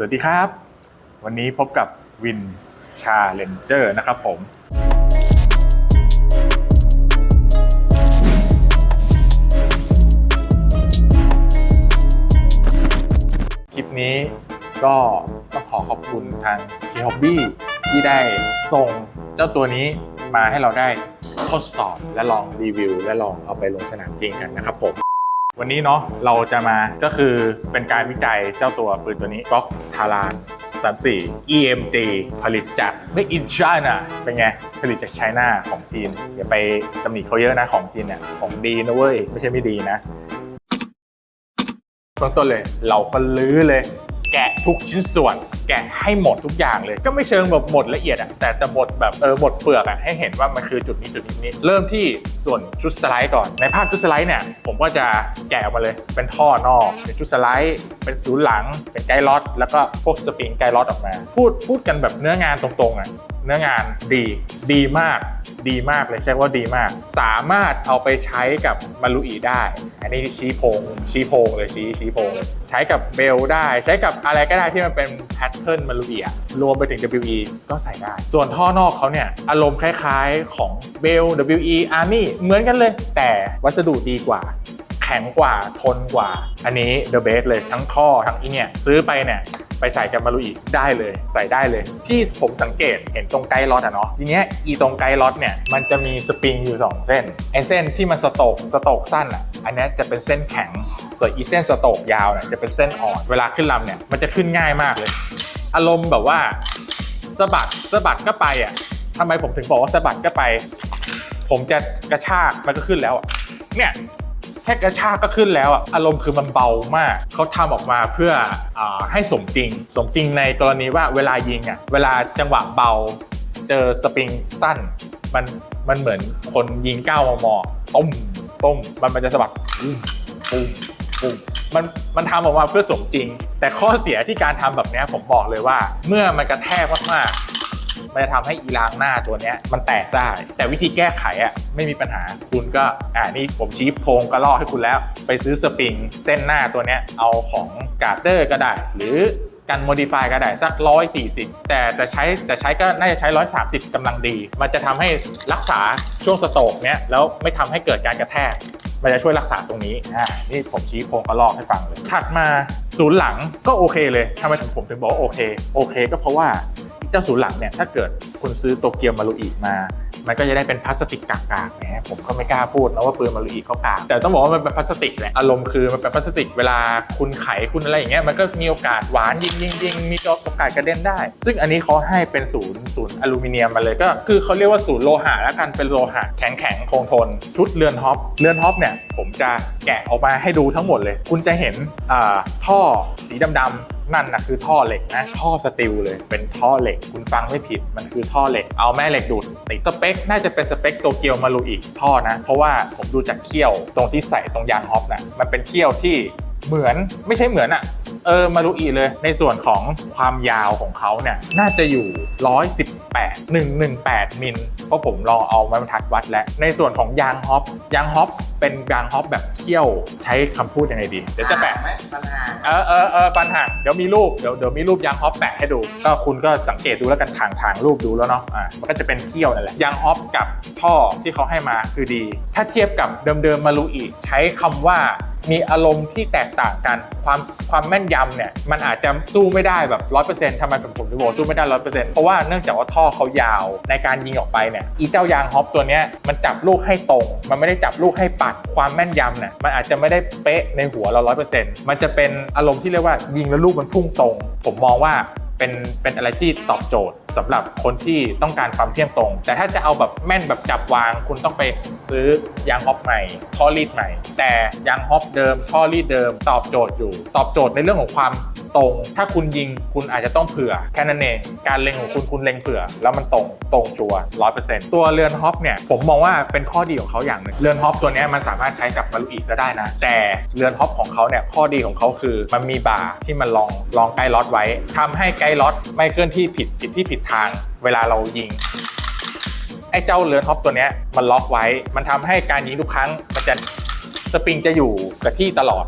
สวัสดีครับ วันนี้พบกับวินชาเลนเจอร์นะครับผม คลิปนี้ก็ต้องขอขอบคุณทาง k h o b b y ที่ได้ส่งเจ้าตัวนี้มาให้เราได้ทดสอบและลองรีวิว และลองเอาไปลงสนามจริงกันนะครับผมวันนี้เนาะเราจะมาก็คือเป็นการวิจัยเจ้าตัวปืนตัวนี้ก๊อก ทาราน34 EMG ผลิตจาก Made in China เป็นไง ผลิตจากไชน่าของจีน อย่าไปตำหนิเขาเยอะนะของจีนเนี่ย ของดีนะเว้ย ไม่ใช่ไม่ดีนะเบื้องต้นเลย เราก็ลื้อเลย แกะทุกชิ้นส่วน แกะให้หมดทุกอย่างเลย ก็ไม่เชิงแบบหมดละเอียดอะแต่จะหมดแบบเออหมดเปลือกอะให้เห็นว่ามันคือจุดนี้จุดนี้นี้ เริ่มที่ส่วนชุดสไลด์ก่อน ในภาพชุดสไลด์เนี่ยผมก็จะแกะออกมาเลย เป็นท่อนอก เป็นชุดสไลด์ เป็นศูนย์หลัง เป็นไกด์ล็อตแล้วก็พวกสปริงไกด์ล็อตออกมา พูดพูดกันแบบเนื้องานตรงๆอะเนื้องานดีดีมาก ดีมากเลยใช่ว่าดีมาก สามารถเอาไปใช้กับมารุอีได้ อันนี้ชี้โพงชี้โพงเลยชี้ชี้โพงใช้กับเบลได้ ใช้กับอะไรก็ได้ที่มันเป็นแพทเทิร์นมารุอีอะรวมไปถึง WE ก็ใส่ได้ ส่วนท่อนอกเขาเนี่ยอารมณ์คล้ายๆของเบล WE Army เหมือนกันเลย แต่วัสดุดีกว่าแข็งกว่าทนกว่า อันนี้ the best เลยทั้งท่อทั้งอีเนี่ยซื้อไปเนี่ย ไปใส่กับมารุอีได้เลยใส่ได้เลย ที่ผมสังเกตเห็นตรงไกด์ล็อตอะเนาะทีเนี้ยอีตรงไกด์ล็อตเนี่ยมันจะมีสปริงอยู่ 2 เส้นไอเส้นที่มันสโตกสโตกสั้นอะอันนี้จะเป็นเส้นแข็ง ส่วนอีเส้นสโตกยาวเนี่ยจะเป็นเส้นอ่อนเวลาขึ้นลำเนี่ยมันจะขึ้นง่ายมากเลย อารมณ์แบบว่าสะบัดสะบัดก็ไปอะทำไมผมถึงบอกว่าสะบัดก็ไป ผมจะกระชากมันก็ขึ้นแล้วอะเนี่ย ค่กระชากก็ขึ้นแล้วอะอารมณ์คือมันเบามาก เขาทำออกมาเพื่ออาให้สมจริง สมจริงในกรณีว่าเวลายิงอะเวลาจังหวะเบา เจอสปริงสั้น มันมันเหมือนคนยิง9มมต้มต้มมันมันจะสะบัดปุ้มปุ้มปุ้มมันมันทำออกมาเพื่อสมจริง แต่ข้อเสียที่การทำแบบเนี้ยผมบอกเลยว่า เมื่อมันกระแทกมากๆ มันจะทำให้อีรางหน้าตัวเนี้ยมันแตกได้ แต่วิธีแก้ไขอะไม่มีปัญหาคุณก็อ่านี่ผมชี้โพรงกระลอกให้คุณแล้ว ไปซื้อสปริงเส้นหน้าตัวเนี้ยเอาของการ์เดอร์ก็ได้ หรือกันโมดิฟายก็ได้สัก 140 แต่แต่ใช้แต่ใช้ก็น่าจะใช้ 130กำลังดี มันจะทำให้รักษาช่วงสโตกเนี้ยแล้วไม่ทำให้เกิดการกระแทก มันจะช่วยรักษาตรงนี้อ่านี่ผมชี้โพงกระลอกให้ฟังเลย ถัดมาศูนย์หลังก็โอเคเลยทำไมถึงผมถึงบอกโอเค โอเคก็เพราะว่า เจ้าศูนหลังเนี่ยถ้าเกิดคุณซื้อโตเกียวมารุอีมา มันก็จะได้เป็นพลาสติกกากๆนะผมก็ไม่กล้าพูดนะว่าปืนมารุอีเขากากแต่ต้องบอกว่ามันเป็นพลาสติกแหละอารมณ์คือมันเป็นพลาสติกเวลาคุณไขคุณอะไรอย่างเงี้ยมันก็มีโอกาสหวานยิงยิงยิงมีโอกาสกระเด็นได้ ซึ่งอันนี้เขาให้เป็นศูนย์ศูนย์อลูมิเนียมมาเลยก็คือเขาเรียกว่าศูนย์โลหะแล้วกันเป็นโลหะแข็งแข็งๆคงทน ชุดเรือนท็อปเรือนท็อปเนี่ยผมจะแกะออกมาให้ดูทั้งหมดเลย คุณจะเห็นอ่าท่อสีดำๆ นั่นนะคือท่อเหล็กนะ ท่อสตีลเลย เป็นท่อเหล็ก คุณฟังไม่ผิด มันคือท่อเหล็ก เอาแม่เหล็กดูดติดสเปค น่าจะเป็นสเปคโตเกียวมารูอีกท่อนะ เพราะว่าผมดูจากเขี้ยวตรงที่ใส่ตรงยางฮอปนะมันเป็นเขี้ยวที่เหมือนไม่ใช่เหมือนอะเออมารูอีเลย ในส่วนของความยาวของเขาเนี่ยน่าจะอยู่ 118 118 มิลเพราะผมลองเอาไม้บรรทัดวัดแล้ว ในส่วนของยางฮอปยางฮอปเป็นยางฮอปแบบเขี้ยวใช้คำพูดยังไงดี เดี๋ยวจะแปะ ไหมปัญหาเออเออเออฟันห่างเดี๋ยวมีรูปเดี๋ยวเดี๋ยวมีรูปยางฮอปแปะให้ดู ก็คุณก็สังเกตดูแล้วกันทางทางรูปดูแล้วเนาะอ่ามันก็จะเป็นเขี้ยวนั่นแหละยางฮอปกับท่อที่เขาให้มาคือดี ถ้าเทียบกับเดิมๆมารูอีกใช้คำว่า มีอารมณ์ที่แตกต่างกัน ความความแม่นยำเนี่ยมันอาจจะสู้ไม่ได้แบบร้อยเปอร์เซ็นต์ทำไมผมผมถึงบอกสู้ไม่ได้ร้อยเปอร์เซ็นต์เพราะว่าเนื่องจากว่าท่อเขายาวในการยิงออกไปเนี่ยอีเจ้ายางฮอปตัวเนี้ยมันจับลูกให้ตรง มันไม่ได้จับลูกให้ปัดความแม่นยำเนี่ยมันอาจจะไม่ได้เป๊ะในหัวเราร้อยเปอร์เซ็นต์มันจะเป็นอารมณ์ที่เรียกว่ายิงแล้วลูกมันพุ่งตรง ผมมองว่า เป็นเป็นอะไรที่ตอบโจทย์สำหรับคนที่ต้องการความเที่ยงตรง แต่ถ้าจะเอาแบบแม่นแบบจับวาง คุณต้องไปซื้อยางฮอปใหม่ท่อรีดใหม่ แต่ยางฮอปเดิมท่อรีดเดิม ตอบโจทย์อยู่ ตอบโจทย์ในเรื่องของความ ตรง ถ้าคุณยิงคุณอาจจะต้องเผื่อ แค่นั้นเองการเล็งของคุณคุณเล็งเผื่อ แล้วมันตรงตรงชัวร้อยเปอร์เซ็นต์ตัวเรือนฮอปเนี่ยผมมองว่าเป็นข้อดีของเขาอย่างหนึ่งเรือนฮอปตัวนี้มันสามารถใช้กับมารุอีก็ได้นะ แต่เรือนฮอปของเขาเนี่ยข้อดีของเขาคือมันมีบ่าที่มันรองรองไกด์ล็อตไว้ทำให้ไกด์ล็อตไม่เคลื่อนที่ผิดผิดที่ผิดทาง เวลาเรายิงไอ้เจ้าเรือนท็อปตัวนี้มันล็อกไว้ มันทำให้การยิงทุกครั้งมันจะสปริงจะอยู่กับที่ตลอด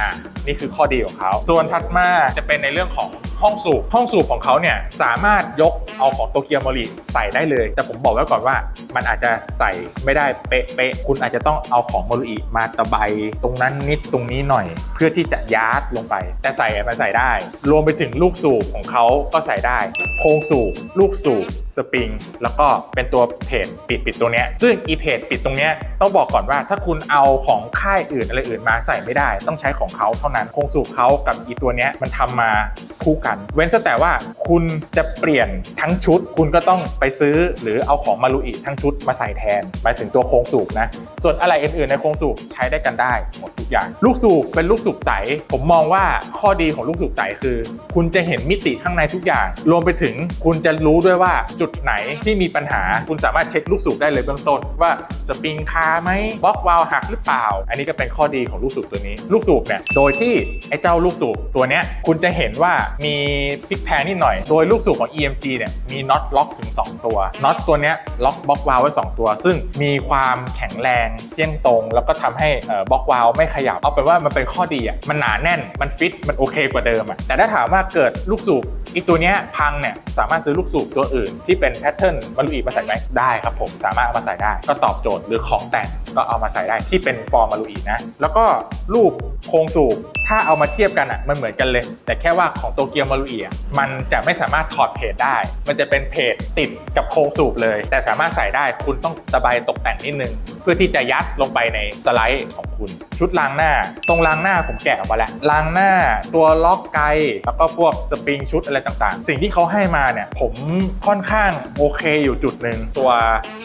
อ่านี่คือข้อดีของเขา ส่วนถัดมาจะเป็นในเรื่องของห้องสูบ ห้องสูบของเขาเนี่ยสามารถยกเอาของโตเกียวมารีใส่ได้เลย แต่ผมบอกไว้ก่อนว่า มันอาจจะใส่ไม่ได้เป๊ะๆ คุณอาจจะต้องเอาของมารีมาตะไบตรงนั้นนิดตรงนี้หน่อย เพื่อที่จะยัดลงไป แต่ใส่มันใส่ได้ รวมไปถึงลูกสูบของเขาก็ใส่ได้โครงสูบ ลูกสูบ ปริงแล้วก็เป็นตัวเพจปิดปิดตัวเนี้ยซึ่งอีเพจปิดตรงเนี้ยต้องบอกก่อนว่าถ้าคุณเอาของค่ายอื่นอะไรอื่นมาใส่ไม่ได้ ต้องใช้ของเขาเท่านั้นโครงสูบเขากับอีตัวเนี้ยมันทำมาคู่กัน เว้นแต่ว่าคุณจะเปลี่ยนทั้งชุด คุณก็ต้องไปซื้อหรือเอาของมารุอิทั้งชุดมาใส่แทนหมายถึงตัวโครงสูบนะส่วนอะไรอื่นๆในโครงสูบใช้ได้กันได้หมดทุกอย่าง ลูกสูบเป็นลูกสูบใส ผมมองว่าข้อดีของลูกสูบใสคือ คุณจะเห็นมิติข้างในทุกอย่าง รวมไปถึงคุณจะรู้ด้วยว่าจุดไหนที่มีปัญหาคุณสามารถเช็คลูกสูบได้เลยเบื้องต้น ว่าสปริงคาไหมบล็อกวาล์วหักหรือเปล่า อันนี้ก็เป็นข้อดีของลูกสูบตัวนี้ ลูกสูบเนี่ยโดยที่ไอ้เจ้าลูกสูบตัวเนี้ยคุณจะเห็นว่ามีพลิกแพลงนิดหน่อย โดยลูกสูบของ EMG เนี่ยมีน็อตล็อกถึง 2 ตัวน็อตตัวเนี้ยล็อกบล็อกวาล์วไว้ 2 ตัว ซึ่งมีความแข็งแรงเที่ยงตรง แล้วก็ทำให้บล็อกวาล์วไม่ขยับเอาเป็นว่ามันเป็นข้อดีอะมันหนาแน่นมันฟิตมันโอเคกว่าเดิมอะแต่ถ้าถามว่าเกิดลูกสูบอีกตัวเนี้ยพังเนี่ยสามารถซื้อลูกสูบตัวอื่นทที่เป็นแพทเทิร์นมาลุอีมาใส่ไหมได้ครับผมสามารถเอามาใส่ได้ ก็ตอบโจทย์หรือของแต่งก็เอามาใส่ได้ที่เป็นฟอร์มมาลุอีนะแล้วก็รูปโครงสูบถ้าเอามาเทียบกันอะมันเหมือนกันเลย แต่แค่ว่าของโตเกียวมาลุอีอะมันจะไม่สามารถถอดเพจได้ มันจะเป็นเพจติดกับโครงสูบเลย แต่สามารถใส่ได้คุณต้องตะไบตกแต่งนิดนึง เพื่อที่จะยัดลงไปในสไลด์ของคุณ ชุดล้างหน้า ตรงล้างหน้าผมแกะออกมาแล้วล้างหน้าตัวล็อกไกแล้วก็พวกสปริงชุดอะไรต่างๆ สิ่งที่เขาให้มาเนี่ยผมค่อนข้างโอเคอยู่จุดหนึ่งตัว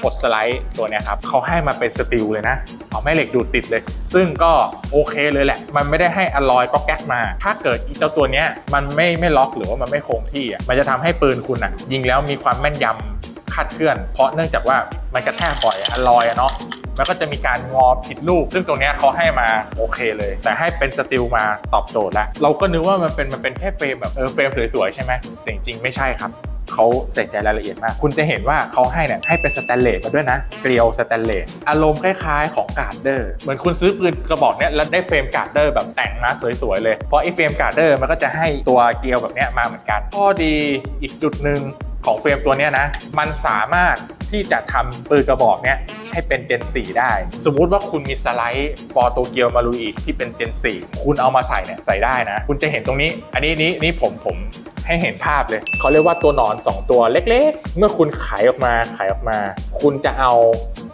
กดสไลด์ตัวเนี้ยครับเขาให้มาเป็นสตีลเลยนะ เอาแม่เหล็กดูดติดเลย ซึ่งก็โอเคเลยแหละ มันไม่ได้ให้อลลอยก็แก๊กมา ถ้าเกิดอีเจ้าตัวเนี้ยมันไม่ไม่ล็อกหรือว่ามันไม่คงที่อะมันจะทำให้ปืนคุณอะยิงแล้วมีความแม่นยำคาดเคลื่อน เพราะเนื่องจากว่ามันกระแทกบ่อยอะลอยอะเนาะมันก็จะมีการงอผิดรูปซึ่งตรงเนี้ยเขาให้มาโอเคเลย แต่ให้เป็นสติลมาตอบโจทย์แล้ว เราก็นึกว่ามันเป็นมันเป็นแค่เฟรมแบบเออเฟรมสวยๆใช่ไหมแต่จริงๆไม่ใช่ครับ เขาใส่ใจรายละเอียดมาก คุณจะเห็นว่าเขาให้เนี่ยให้เป็นสแตนเลสมาด้วยนะ เกลียวสแตนเลส อารมณ์คล้ายๆ ของการ์ดเดอร์ เหมือนคุณซื้อปืนกระบอกเนี้ยแล้วได้เฟรมการ์ดเดอร์แบบแต่งมาสวยๆเลย เพราะไอ้เฟรมการ์ดเดอร์มันก็จะให้ตัวเกลียวแบบเนี้ยมาเหมือนกัน ข้อดีอีกจุดหนึ่งของเฟรมตัวเนี้ยนะ มันสามารถ ที่จะทำปืนกระบอกเนี้ยให้เป็น Gen 4 ได้ สมมุติว่าคุณมีสไลด์ฟอร์โตเกียวมารุอีที่เป็น Gen 4 คุณเอามาใส่เนี่ยใส่ได้นะ คุณจะเห็นตรงนี้ อันนี้นี้นี่ผมผมให้เห็นภาพเลย เขาเรียกว่าตัวหนอน 2 ตัวเล็กๆ เมื่อคุณขายออกมาขายออกมา คุณจะเอา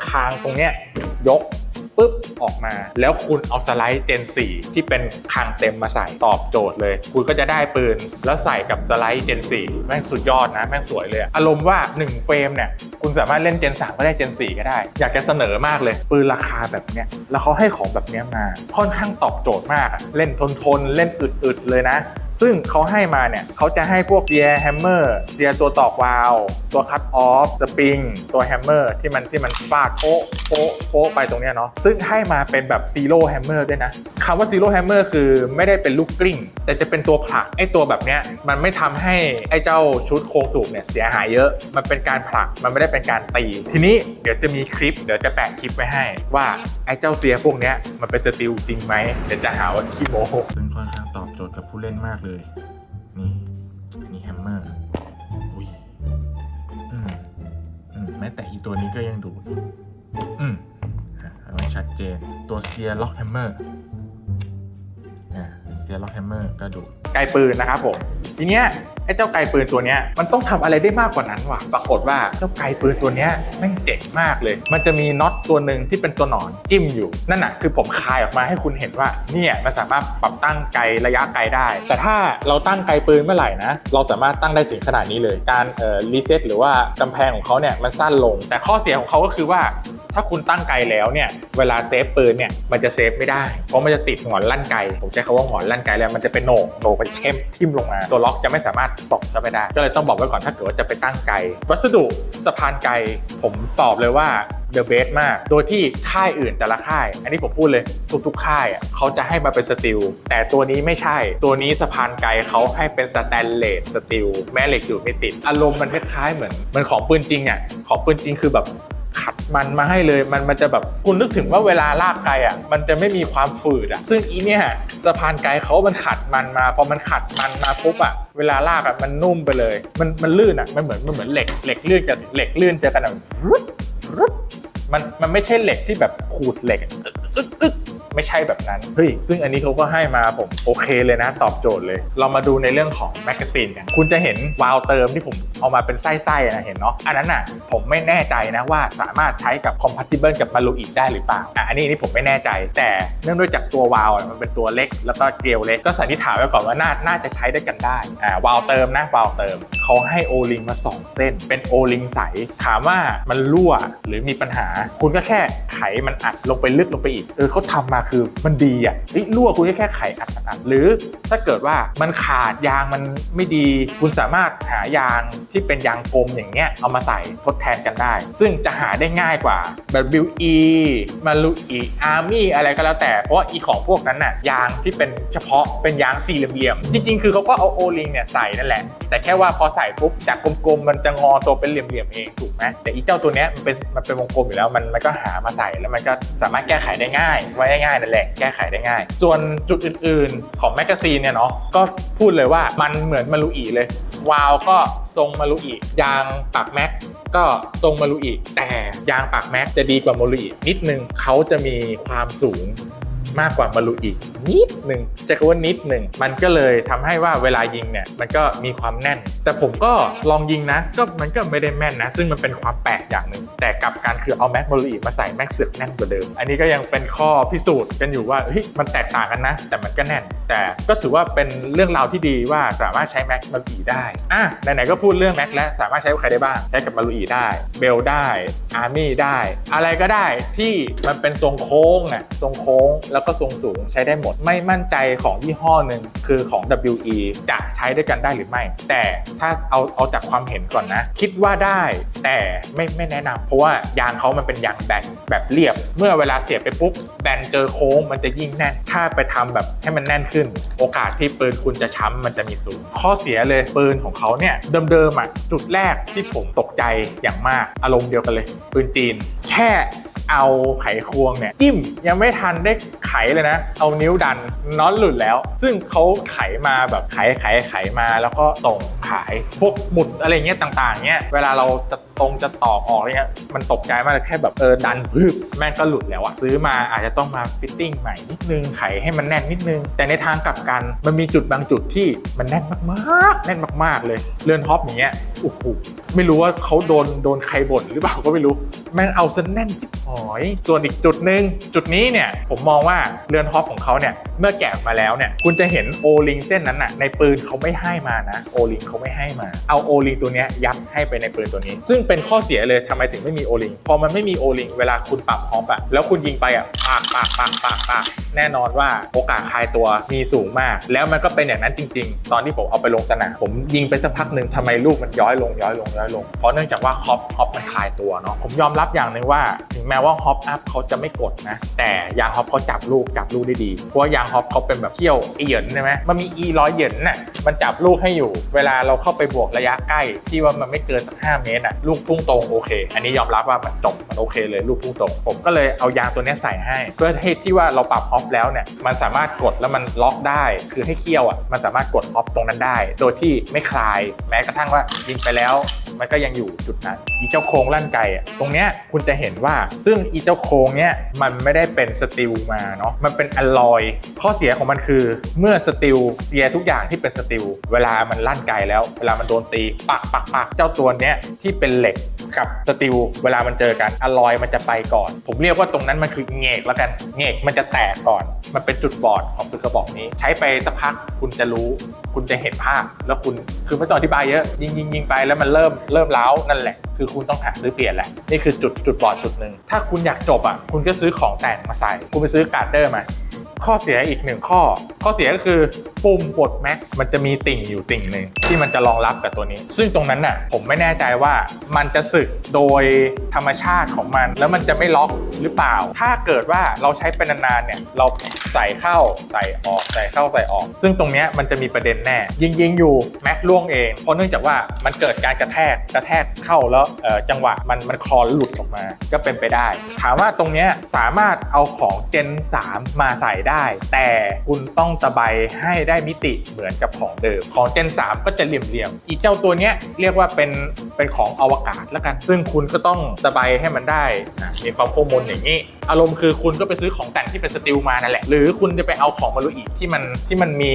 คางตรงเนี้ยยก ปุ๊บออกมา แล้วคุณเอาสไลด์ Gen 4ที่เป็นคางเต็มมาใส่ตอบโจทย์เลย คุณก็จะได้ปืนแล้วใส่กับสไลด์ Gen 4แม่งสุดยอดนะ แม่งสวยเลย อารมณ์ว่า 1 เฟรมเนี่ย คุณสามารถเล่น Gen 3ก็ได้ Gen 4ก็ได้ อยากจะเสนอมากเลย ปืนราคาแบบเนี้ยแล้วเขาให้ของแบบเนี้ยมา ค่อนข้างตอบโจทย์มาก เล่นทนทนๆเล่นอึดๆเลยนะ ซึ่งเขาให้มาเนี่ยเขาจะให้พวกเซียแฮมเมอร์เซียตัวตอกวาลตัวคัตออฟสปริงตัวแฮมเมอร์ที่มันที่มันฟาดโป๊ะโป๊ะโป๊ะไปตรงเนี้ยเนาะซึ่งให้มาเป็นแบบซีโร่แฮมเมอร์ด้วยนะคำว่าซีโร่แฮมเมอร์คือไม่ได้เป็นลูกกลิ้ง แต่จะเป็นตัวผลักไอ้ตัวแบบเนี้ยมันไม่ทำให้ไอ้เจ้าชุดโครงสูบเนี่ยเสียหายเยอะ มันเป็นการผลักมันไม่ได้เป็นการตี ทีนี้เดี๋ยวจะมีคลิป เดี๋ยวจะแปะคลิปไว้ให้ ว่าไอ้เจ้าเซียพวกเนี้ยมันเป็นสติลจริงไหมเดี๋ยวจะหาว่าขี้โม้ซึ่งค่อนข้างตอบ จทย์กับผู้เล่นมากเลย นี่นี่แฮมเมอร์อุ้ยอืมอืมแม้แต่อีตัวนี้ก็ยังดูดอืมอะมันชัดเจนตัวเซียล็อกแฮมเมอร์อะเซียล็อกแฮมเมอร์ก็ดูด ไกลปืนนะครับผมทีเนี้ยไอ้เจ้าไกลปืนตัวเนี้ยมันต้องทำอะไรได้มากกว่านั้นว่ะปรากฏว่าเจ้าไกลปืนตัวเนี้ยแม่งเจ๋งมากเลย มันจะมีน็อตตัวหนึ่งที่เป็นตัวหนอนจิ้มอยู่นั่นน่ะคือผมคายออกมาให้คุณเห็นว่าเนี่ยมันสามารถปรับตั้งไกลระยะไกลได้ แต่ถ้าเราตั้งไกลปืนเมื่อไหร่นะเราสามารถตั้งได้ถึงขนาดนี้เลย การเอ่อรีเซ็ตหรือว่ากำแพงของเขาเนี่ยมันสั้นลง แต่ข้อเสียของเขาก็คือว่า ถ้าคุณตั้งไกลแล้วเนี่ยเวลาเซฟปืนเนี่ยมันจะเซฟไม่ได้ เพราะมันจะติดหงอนลั่นไกลผมใช้คำว่าหงอนลั่นไกลแล้วมันจะเป็นโหนกโหนกไปเข้มทิ่มลงมา ตัวล็อกจะไม่สามารถสอกเข้าไปได้ ก็เลยต้องบอกไว้ก่อนถ้าเกิดว่าจะไปตั้งไกลวัสดุสะพานไกลผมตอบเลยว่าเดอะเบสมาก โดยที่ค่ายอื่นแต่ละค่าย อันนี้ผมพูดเลย ทุกๆ ค่ายเขาจะให้มาเป็นสติล แต่ตัวนี้ไม่ใช่ ตัวนี้สะพานไกลเขาให้เป็นสแตนเลสสติล แม่เหล็กอยู่ไม่ติด อารมณ์มันคล้ายๆเหมือนมือนของปืนจริงอะ ของปืนจริงคือแบบ ขัดมันมาให้เลย มันมันจะแบบคุณนึกถึงว่าเวลาลากไกลอะ มันจะไม่มีความฝืดอะ ซึ่งอีเนี่ยสะพานไกลเขามันขัดมันมา พอมันขัดมันมาปุ๊บอะ เวลาลากอะมันนุ่มไปเลย มันมันลื่นอะ มันเหมือนมันเหมือนเหล็ก เหล็กลื่นกับเหล็กลื่นเจอกันแบบรึดรึดมันมันไม่ใช่เหล็กที่แบบขูดเหล็กอึกอึก ไม่ใช่แบบนั้นเฮ้ยซึ่งอันนี้เขาก็ให้มาผมโอเคเลยนะ ตอบโจทย์เลย เรามาดูในเรื่องของแมกกาซีนกันคุณจะเห็นวาล์วเติมที่ผมเอามาเป็นไส้ๆนะเห็นเนาะอันนั้นน่ะผมไม่แน่ใจนะว่าสามารถใช้กับ compatible กับมารูอีกได้หรือเปล่าอะอันนี้นี่ผมไม่แน่ใจ แต่เนื่องด้วยจากตัววาล์วมันเป็นตัวเล็ก แล้วก็เกลียวเล็กก็สันนิษฐานไว้ก่อนว่าน่าน่าจะใช้ได้กันได้อ่าวาล์วเติมนะวาล์วเติมเขาให้โอลิงมา 2 เส้น เป็นโอลิงใสถามว่ามันรั่วหรือมีปัญหา คุณก็แค่ไขมันอัดลงไปลึกลงไปอีกเออเขาทำมาคือมันดีอะรั่วคุณแค่ไขอัดอัดอัดหรือถ้าเกิดว่ามันขาดยางมันไม่ดี คุณสามารถหายางที่เป็นยางกลมอย่างเงี้ยเอามาใส่ทดแทนกันได้ ซึ่งจะหาได้ง่ายกว่าแบบ WE มาลุอีอาร์มี่อะไรก็แล้วแต่เพราะว่าอีของพวกนั้นน่ะยางที่เป็นเฉพาะเป็นยางสี่เหลี่ยมๆจริงๆ คือเขาก็เอาโอลิงเนี่ยใส่นั่นแหละ แต่แค่ว่าพอใส่ปุ๊บจากกลมๆมันจะงอตัวเป็นเหลี่ยมๆเองถูกไหมแต่อีเจ้าตัวเนี้ยมันเป็นมันเป็นวงกลมอยู่แล้วมันมันก็หามาใส่แล้วมันก็สามารถแก้ไขได้ง่ายไว้ง่ายๆนั่นแหละแก้ไขได้ง่าย ส่วนจุดอื่นๆ ของแมกกาซีนเนี่ยเนาะก็พูดเลยว่ามันเหมือนมารุอีเลยวาล์วก็ทรงมารุอียางปากแม็กก็ทรงมารุอีแต่ยางปากแม็กจะดีกว่ามารุอีนิดนึงเขาจะมีความสูงมากกว่ามารุอีกนิดหนึ่งจะคำว่านิดหนึ่งมันก็เลยทำให้ว่าเวลายิงเนี่ยมันก็มีความแน่นแต่ผมก็ลองยิงนะ ก็มันก็ไม่ได้แม่นนะ ซึ่งมันเป็นความแปลกอย่างหนึ่งแต่กับการคือเอาแม็กมารุอีมาใส่แม็กเสือกแน่นกว่าเดิม อันนี้ก็ยังเป็นข้อพิสูจน์กันอยู่ว่าเฮ้ยมันแตกต่างกันนะ แต่มันก็แน่น แต่ก็ถือว่าเป็นเรื่องราวที่ดีว่าสามารถใช้แม็กมารุอีได้อะไหนๆก็พูดเรื่องแม็กแล้วสามารถใช้กับใครได้บ้างใช้กับมารุอีได้เบลได้อาร์มี่ได้ อะไรก็ได้ที่มันเป็นทรงโค้งอะทรงโค้งแล้วก็ทรงสูงใช้ได้หมด ไม่มั่นใจของยี่ห้อหนึ่งคือของ WE จะใช้ด้วยกันได้หรือไม่ แต่ถ้าเอาเอาจากความเห็นก่อนนะ คิดว่าได้แต่ไม่ไม่แนะนำเพราะว่ายางเขามันเป็นยางแบนแบบเรียบ เมื่อเวลาเสียบไปปุ๊บแบนเจอโค้งมันจะยิ่งแน่น ถ้าไปทำแบบให้มันแน่นขึ้น โอกาสที่ปืนคุณจะช้ำมันจะมีสูง ข้อเสียเลยปืนของเขาเนี่ยเดิมๆอะจุดแรกที่ผมตกใจอย่างมากอารมณ์เดียวกันเลย ปืนจีนแค่ เอาไขควงเนี่ยจิ้มยังไม่ทันได้ไขเลยนะ เอานิ้วดันน็อตหลุดแล้ว ซึ่งเขาไขมาแบบไขไขไขมาแล้วก็ส่งขายพวกหมุดอะไรเงี้ยต่างๆเงี้ยเวลาเราจะตรงจะตอกออกอะไรเงี้ยมันตกใจมากแค่แบบเออดันพึบแม่งก็หลุดแล้วอะซื้อมาอาจจะต้องมาฟิตติ้งใหม่นิดนึงไขให้มันแน่นนิดนึง แต่ในทางกลับกันมันมีจุดบางจุดที่มันแน่นมากๆ แน่นมากๆเลยเรือนท็อปอย่างเงี้ยโอ้โหไม่รู้ว่าเขาโดนโดนใครบ่นหรือเปล่าก็ไม่รู้แม่งเอาซะแน่นจิ๊บหอย ส่วนอีกจุดหนึ่งจุดนี้เนี่ยผมมองว่าเรือนท็อปของเขาเนี่ยเมื่อแกะมาแล้วเนี่ยคุณจะเห็นโอลิงเส้นนั้นน่ะในปืนเขาไม่ให้มานะโอลิงเขาไม่ให้มา เอาโอลิงตัวนี้ยยัดให้ไปในปืนตัวนี้ ซึ่งเป็นข้อเสียเลยทำไมถึงไม่มีโอลิงพอมันไม่มีโอลิงเวลาคุณปรับฮอปอะแล้วคุณยิงไปอะปากปากปากปากปากแน่นอนว่าโอกาสคลายตัวมีสูงมาก แล้วมันก็เป็นอย่างนั้นจริง ๆ ตอนที่ผมเอาไปลงสนามผมยิงไปสักพักหนึ่งทำไมลูกมันย้อยลงย้อยลงย้อยลง เพราะเนื่องจากว่าฮอปฮอปมันคลายตัวเนาะผมยอมรับอย่างหนึ่งว่าถึงแม้ว่าฮอปอัพเขาจะไม่กดนะ แต่ยางฮอปเขาจับลูกจับลูกได้ดีเพราะว่ายางฮอปเขาเป็นแบบเขี้ยวไอเหยินใช่ไหมมันมีอีร้อยเหยินน่ะมันจับลูกให้อยู่ เวลาเราเข้าไปบวกระยะใกล้ที่ว่ามันไม่เกินสัก5เมตรอะลูกพุ่งตรงโอเค อันนี้ยอมรับว่ามันจบมันโอเคเลยลูกพุ่งตรง ผมก็เลยเอายางตัวนี้ใส่ให้ เพื่อให้ที่ว่าเราปรับฮอปแล้วเนี่ยมันสามารถกดแล้วมันล็อกได้ คือให้เขี้ยวอะมันสามารถกดฮอปตรงนั้นได้ โดยที่ไม่คลาย แม้กระทั่งว่ายิงไปแล้ว มันก็ยังอยู่จุดนั้น อีเจ้าโครงลั่นไกอะตรงเนี้ยคุณจะเห็นว่าซึ่งอีเจ้าโครงเนี้ยมันไม่ได้เป็นสตีลมาเนาะมันเป็นอลลอย ข้อเสียของมันคือเมื่อสตีลเสียทุกอย่างที่เป็นสตีลเวลามันลั่นไกแล้ว เวลามันโดนตีปักปักปักเจ้าตัวเนี้ยที่เป็นเหล็กกับสตีลเวลามันเจอกันอลลอยมันจะไปก่อน ผมเรียกว่าตรงนั้นมันคือเงกแล้วกันเงกมันจะแตกก่อนมันเป็นจุดบอดของปืนกระบอกนี้ ใช้ไปสักพักคุณจะรู้ คุณจะเห็นภาพ แล้วคุณคือไม่ต้องอธิบายเยอะยิงยิงยิงไปแล้วมันเริ่มเริ่มเล้านั่นแหละ คือคุณต้องหาซื้อเปลี่ยนแหละนี่คือจุดจุดบอดจุดหนึ่งถ้าคุณอยากจบอะคุณก็ซื้อของแต่งมาใส่ คุณไปซื้อการ์ดเดอร์มา ข้อเสียอีกหนึ่งข้อ ข้อเสียก็คือปุ่มปลดแม็กมันจะมีติ่งอยู่ติ่งหนึ่งที่มันจะรองรับกับตัวนี้ ซึ่งตรงนั้นน่ะผมไม่แน่ใจว่ามันจะสึกโดยธรรมชาติของมัน แล้วมันจะไม่ล็อกหรือเปล่า ถ้าเกิดว่าเราใช้เป็นนานๆเนี่ยเราใส่เข้าใส่ออกใส่เข้าใส่ออก ซึ่งตรงนี้มันจะมีประเด็นแน่ ยิงยิงๆอยู่แม็กล่วงเอง เพราะเนื่องจากว่ามันเกิดการกระแทกกระแทกเข้าแล้วจังหวะมันมันคลอนหลุดออกมา ก็เป็นไปได้ ถามว่าตรงนี้สามารถเอาของ Gen 3มาใส่ได้แต่คุณต้องตะไบให้ได้มิติเหมือนกับของเดิม ของ Gen 3ก็จะเหลี่ยมๆอีเจ้าตัวเนี้ยเรียกว่าเป็นเป็นของอวกาศแล้วกัน ซึ่งคุณก็ต้องตะไบให้มันได้นะมีความโคมนอย่างนี้ อารมณ์คือคุณก็ไปซื้อของแต่งที่เป็นสติลมานั่นแหละ หรือคุณจะไปเอาของมารุอีที่มันที่มันมี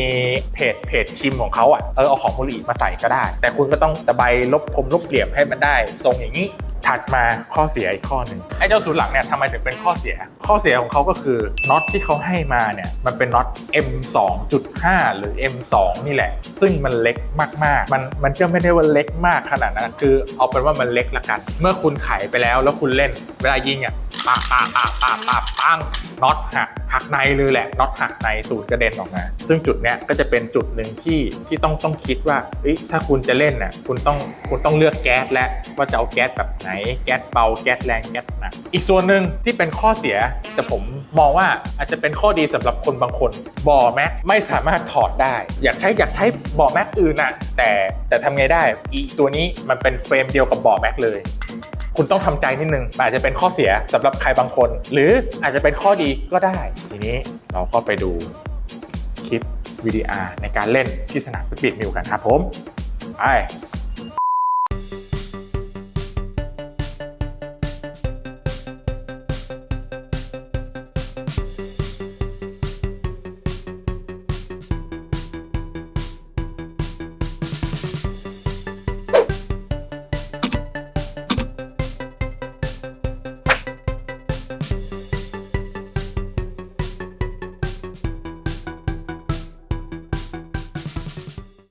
เพจเพจชิมของเขาอะเออเอาของมารุอีมาใส่ก็ได้ แต่คุณก็ต้องตะไบลบคมลบเหลี่ยมให้มันได้ทรงอย่างนี้ ถัดมาข้อเสียอีกข้อหนึ่งไอ้เจ้าศูนย์หลังเนี่ยทำไมถึงเป็นข้อเสีย ข้อเสียของเขาก็คือน็อตที่เขาให้มาเนี่ยมันเป็นน็อต M2.5 หรือ M2 นี่แหละ ซึ่งมันเล็กมากๆ มันมันก็ไม่ได้ว่าเล็กมากขนาดนั้น คือเอาเป็นว่ามันเล็กละกัน เมื่อคุณไขไปแล้วแล้วคุณเล่น เวลายิงอะ ปาปาปาปาปาปังน็อตหักหักในเลยแหละน็อตหักในสูตรกระเด็นออกมา ซึ่งจุดเนี้ยก็จะเป็นจุดหนึ่งที่ที่ต้องต้องคิดว่าเอ้ยถ้าคุณจะเล่นน่ะคุณต้องคุณต้องเลือกแก๊สและว่าจะเอาแก๊สแบบไหนแก๊สเบาแก๊สแรงแก๊สหนักอีกส่วนหนึ่งที่เป็นข้อเสีย แต่ผมมองว่าอาจจะเป็นข้อดีสำหรับคนบางคนบ่อแม็กไม่สามารถถอดได้ อยากใช้อยากใช้บ่อแม็กอื่นน่ะแต่แต่ทำไงได้อีตัวนี้มันเป็นเฟรมเดียวกับบ่อแม็กเลย คุณต้องทำใจนิดนึงอาจจะเป็นข้อเสียสำหรับใครบางคน หรืออาจจะเป็นข้อดีก็ได้ ทีนี้เราก็ไปดูคลิปวิดีอาร์ในการเล่นที่สนามสปีดมิวกันครับผมไป